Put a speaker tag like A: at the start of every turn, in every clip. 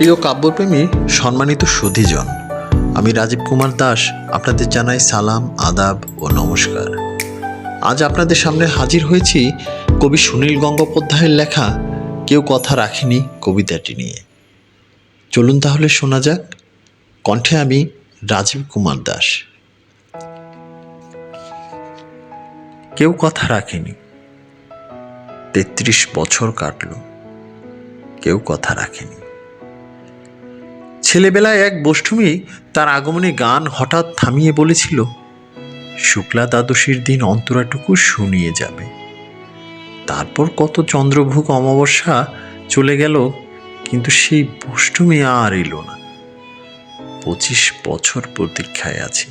A: প্রিয় কাব্যপ্রেমী, সম্মানিত সুধীজন আমি রাজীব কুমার দাস আপনাদের জানাই সালাম, আদাব ও নমস্কার। আজ আপনাদের সামনে হাজির হয়েছি কবি সুনীল গঙ্গোপাধ্যায়ের লেখা কেউ কথা রাখেনি কবিতাটি নিয়ে চলুন তাহলে শোনা যাক, কণ্ঠে আমি রাজীব কুমার দাস। কেউ কথা রাখেনি, তেত্রিশ বছর কাটল, কেউ কথা রাখেনি ছেলেবেলায় এক বষ্টমী তার আগমনে গান হঠাৎ থামিয়ে বলেছিল, শুক্লা দ্বাদশীর দিন অন্তরাটুকু শুনিয়ে যাবে। তারপর কত চন্দ্রভোগ অমাবস্যা চলে গেল, কিন্তু সেই বষ্টমী আর এলো না। পঁচিশ বছর প্রতীক্ষায় আছি।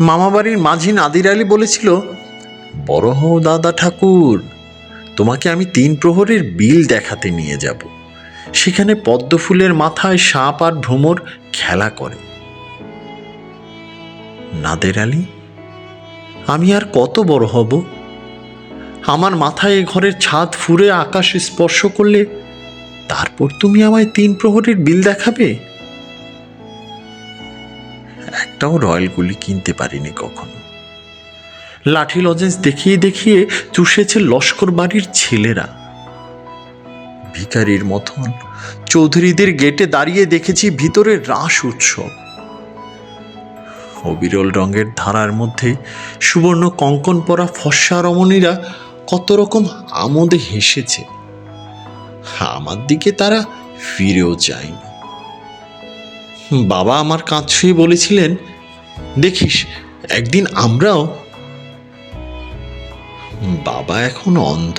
A: মামাবাড়ির মাঝি নাদির আলী বলেছিল, বড় হও দাদা ঠাকুর, তোমাকে আমি তিন প্রহরের বিল দেখাতে নিয়ে যাব। সেখানে পদ্ম ফুলের মাথায় সাপ আর ভ্রমর খেলা করে। নাদের আলী, আমি আর কত বড় হব? আমার মাথায় এ ঘরের ছাদ ফুরে আকাশ স্পর্শ করলে তারপর তুমি আমায় তিন প্রহরের বিল দেখাবে? একটাও রয়্যাল গুলি কিনতে পারিনি কখনো। লাঠি লজেন্স দেখিয়ে দেখিয়ে চুষেছে লস্কর বাড়ির ছেলেরা। ভিখারির মতন চৌধুরীদের গেটে দাঁড়িয়ে দেখেছি ভিতরে রাস উৎসব। অবিরল রঙের ধারার মধ্যে সুবর্ণ কঙ্কন পরা ফর্সা রমণীরা কত রকম আমোদে হেসেছে। আমার দিকে তারা ফিরেও যায়নি। বাবা আমার ছুঁয়ে বলেছিলেন, দেখিস, একদিন আমরাও বাবা এখন অন্ধ।